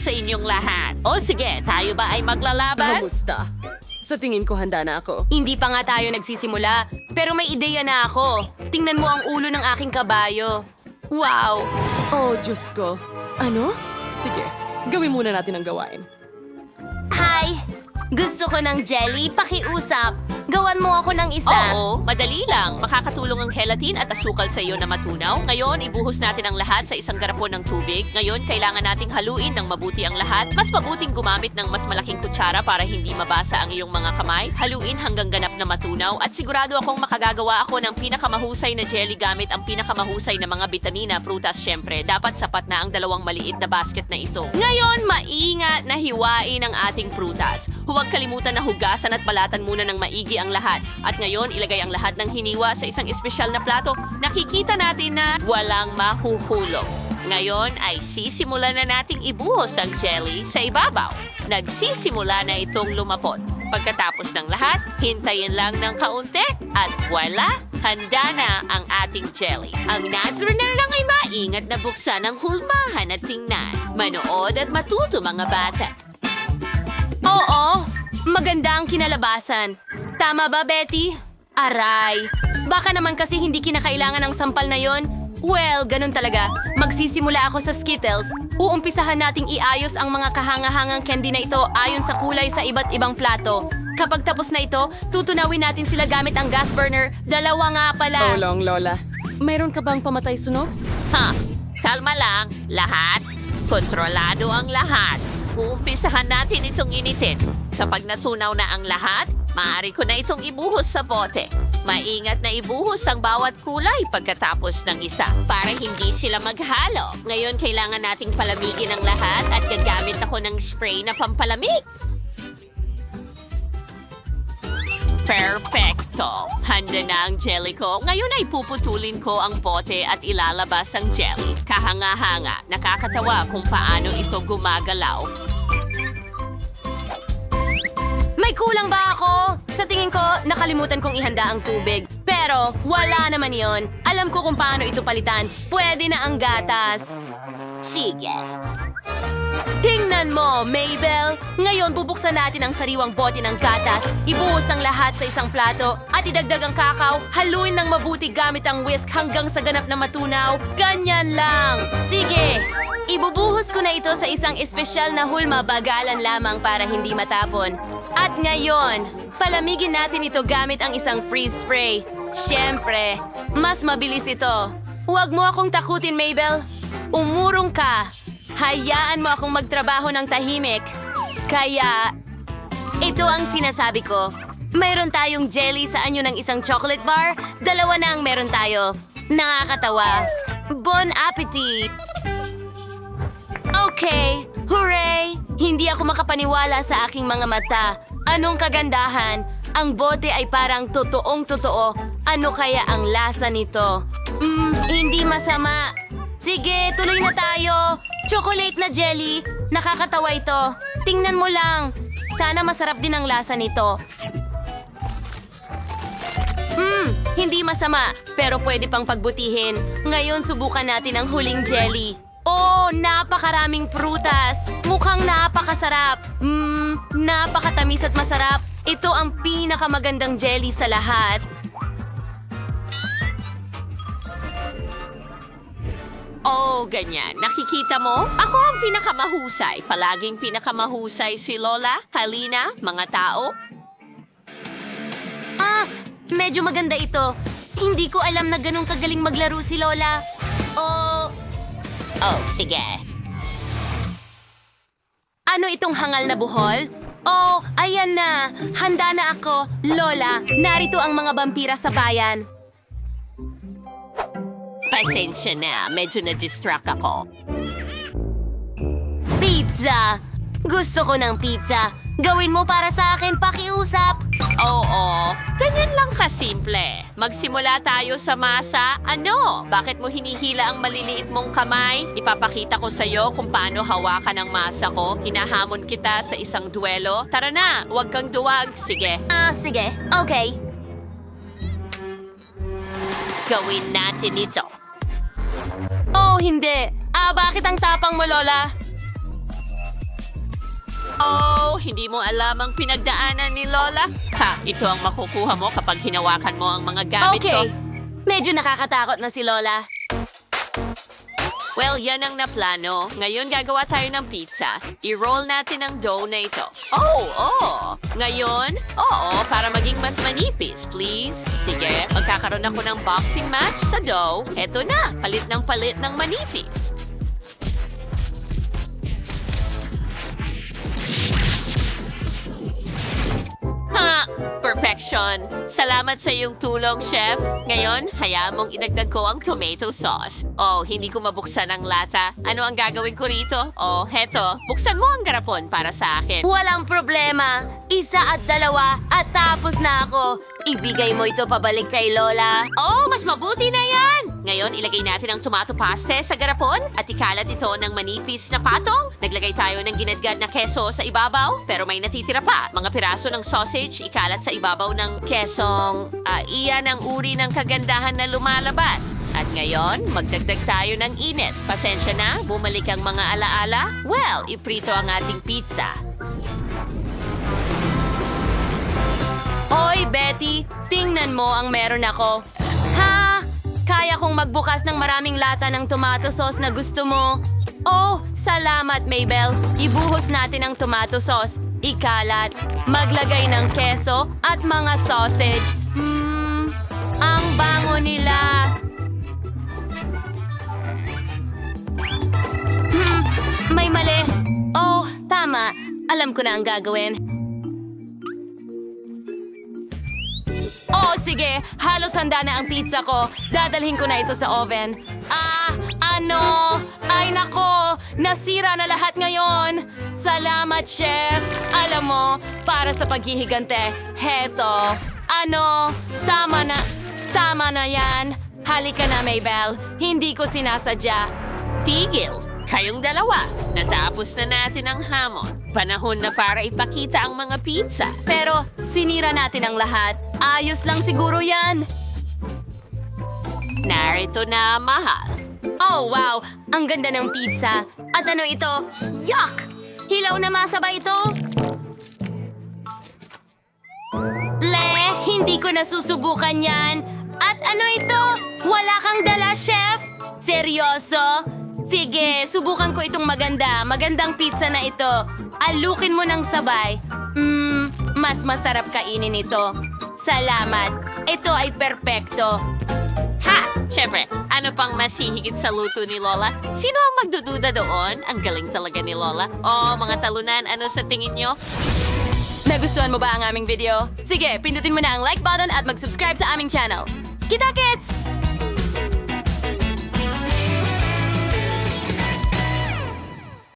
sa inyong lahat. O sige, tayo ba ay maglalaban? Kamusta? Sa tingin ko handa na ako. Hindi pa nga tayo nagsisimula, pero may ideya na ako. Tingnan mo ang ulo ng aking kabayo. Wow! Oh, Diyos ko. Ano? Sige, gawin muna natin ang gawain. Hi! Gusto ko ng jelly, pakiusap. Gawan mo ako ng isa. Oo, madali lang. Makakatulong ang gelatin at asukal sa iyo na matunaw. Ngayon, ibuhos natin ang lahat sa isang garapon ng tubig. Ngayon, kailangan nating haluin ng mabuti ang lahat. Mas mabuting gumamit ng mas malaking kutsara para hindi mabasa ang iyong mga kamay. Haluin hanggang ganap na matunaw at sigurado akong makagagawa ako ng pinakamahusay na jelly gamit ang pinakamahusay na mga bitamina, prutas syempre. Dapat sapat na ang dalawang maliit na basket na ito. Ngayon, maingat hiwain ang ating prutas. Huwag kalimutan na hugasan at balatan muna ng maigi ang lahat. At ngayon, ilagay ang lahat ng hiniwa sa isang espesyal na plato. Nakikita natin na walang mahuhulog. Ngayon ay sisimula na nating ibuhos ang jelly sa ibabaw. Nagsisimula na itong lumapot. Pagkatapos ng lahat, hintayin lang ng kaunti at voila, handa na ang ating jelly. Ang na lang ay maingat na buksan ang hulmahan at tingnan. Manood at matuto mga bata. Oo, maganda ang kinalabasan. Tama ba, Betty? Aray, baka naman kasi hindi kinakailangan ng sampal na yon. Well, ganun talaga. Magsisimula ako sa Skittles. Uumpisahan nating iayos ang mga kahanga-hangang candy na ito ayon sa kulay sa iba't ibang plato. Kapag tapos na ito, tutunawin natin sila gamit ang gas burner. Dalawa nga pala. Tulong, Lola. Mayroon ka bang pamatay sunog? Ha, kalma lang. Lahat. Kontrolado ang lahat. Uumpisahan natin itong initin. Kapag natunaw na ang lahat, maaari ko na itong ibuhos sa bote. Maingat na ibuhos ang bawat kulay pagkatapos ng isa para hindi sila maghalo. Ngayon, kailangan nating palamigin ang lahat at gagamit ako ng spray na pampalamig. Perfecto! Handa na ang jelly ko. Ngayon ay puputulin ko ang bote at ilalabas ang jelly. Kahanga-hanga. Nakakatawa kung paano ito gumagalaw. May kulang ba ako? Sa tingin ko, nakalimutan kong ihanda ang tubig. Pero, wala naman yon. Alam ko kung paano ito palitan. Pwede na ang gatas. Sige. Tingnan mo, Mabel! Ngayon, bubuksan natin ang sariwang bote ng gatas. Ibuhos ang lahat sa isang plato at idagdag ang kakao. Haluin ng mabuti gamit ang whisk hanggang sa ganap na matunaw. Ganyan lang! Sige! Ibubuhos ko na ito sa isang espesyal na hulma bagalan lamang para hindi matapon. At ngayon, palamigin natin ito gamit ang isang freeze spray. Siyempre, mas mabilis ito. Huwag mo akong takutin, Mabel. Umurong ka. Hayaan mo akong magtrabaho ng tahimik. Kaya, ito ang sinasabi ko. Mayroon tayong jelly sa anyo ng isang chocolate bar. Dalawa na ang meron tayo. Nakakatawa. Bon appetit! Okay, hooray! Hindi ako makapaniwala sa aking mga mata. Anong kagandahan? Ang bote ay parang totoong totoo. Ano kaya ang lasa nito? Hmm, hindi masama. Sige, tuloy na tayo. Chocolate na jelly. Nakakatawa ito. Tingnan mo lang. Sana masarap din ang lasa nito. Hmm, hindi masama, pero pwede pang pagbutihin. Ngayon subukan natin ang huling jelly. Oh, napakaraming prutas. Mukhang napakasarap. Hmm, napakatamis at masarap. Ito ang pinakamagandang jelly sa lahat. Oh, ganyan. Nakikita mo? Ako ang pinakamahusay. Palaging pinakamahusay si Lola, Halina, mga tao. Ah, medyo maganda ito. Hindi ko alam na ganun kagaling maglaro si Lola. Oh, Oh, sige. ano itong hangal na buhol? Oh, ayan na. Handa na ako. Lola, narito ang mga vampira sa bayan. Pasensya na. Medyo na-distract ako. Pizza! Gusto ko ng pizza. Gawin mo para sa akin, pakiusap. Oo, ganyan lang kasimple. Magsimula tayo sa masa. Ano? Bakit mo hinihila ang maliliit mong kamay? Ipapakita ko sa'yo kung paano hawakan ang masa ko. Hinahamon kita sa isang duelo. Tara na, huwag kang duwag. Sige, Ah, sige. Okay. gawin natin ito hindi? Ah, bakit ang tapang mo, Lola? Oh, hindi mo alam ang pinagdaanan ni Lola? Ha, ito ang makukuha mo kapag hinawakan mo ang mga gamit okay. ko. Okay, medyo nakakatakot na si Lola. Well, yan ang naplano. Ngayon gagawa tayo ng pizza. I-roll natin ang dough na ito. Oh, oh. Ngayon, oo, para maging mas manipis, please. Sige, magkakaroon ako ng boxing match sa dough. Eto na, palit ng palit ng manipis. Perfection! Salamat sa iyong tulong, Chef. Ngayon, hayaan mong idagdag ko ang tomato sauce. Oh, hindi ko mabuksan ang lata. Ano ang gagawin ko rito? Oh, heto. Buksan mo ang garapon para sa akin. Walang problema. Isa at dalawa at tapos na ako. Ibigay mo ito pabalik kay Lola. Oh, mas mabuti na yan! Ngayon, ilagay natin ang tomato paste sa garapon at ikalat ito ng manipis na patong. Naglagay tayo ng ginadgad na keso sa ibabaw, pero may natitira pa. Mga piraso ng sausage ikalat sa ibabaw ng kesong. Ah, iyan ang uri ng kagandahan na lumalabas. At ngayon, magdagdag tayo ng init. Pasensya na, bumalik ang mga alaala. Well, iprito ang ating pizza. Hoy, Betty, tingnan mo ang meron ako. Kaya kong magbukas ng maraming lata ng tomato sauce na gusto mo. Oh, salamat, Maybell. Ibuhos natin ang tomato sauce. Ikalat, maglagay ng keso at mga sausage. Mmm, ang bango nila. Hmm, may mali. Oh, tama. Alam ko na ang gagawin. Sige. Halos handa na ang pizza ko. Dadalhin ko na ito sa oven. Ah, ano? Ay nako, nasira na lahat ngayon. Salamat, chef. Alam mo, para sa paghihigante, heto. Ano? Tama na. Tama na yan. Halika na, Maybell. Hindi ko sinasadya. Tigil! Kayong dalawa, natapos na natin ang hamon. Panahon na para ipakita ang mga pizza. Pero sinira natin ang lahat. Ayos lang siguro yan. Narito na, mahal. Oh, wow! Ang ganda ng pizza. At ano ito? Yuck! Hilaw na masa ba ito? Le, hindi ko nasusubukan yan. At ano ito? Wala kang dala, chef? Seryoso? Sige, subukan ko itong maganda. Magandang pizza na ito. Alukin mo ng sabay. Mmm, mas masarap kainin ito. Salamat. Ito ay perpekto. Ha! Siyempre, ano pang masihigit sa luto ni Lola? Sino ang magdududa doon? Ang galing talaga ni Lola. Oh, mga talunan, ano sa tingin nyo? Nagustuhan mo ba ang aming video? Sige, pindutin mo na ang like button at mag-subscribe sa aming channel. Kita kits!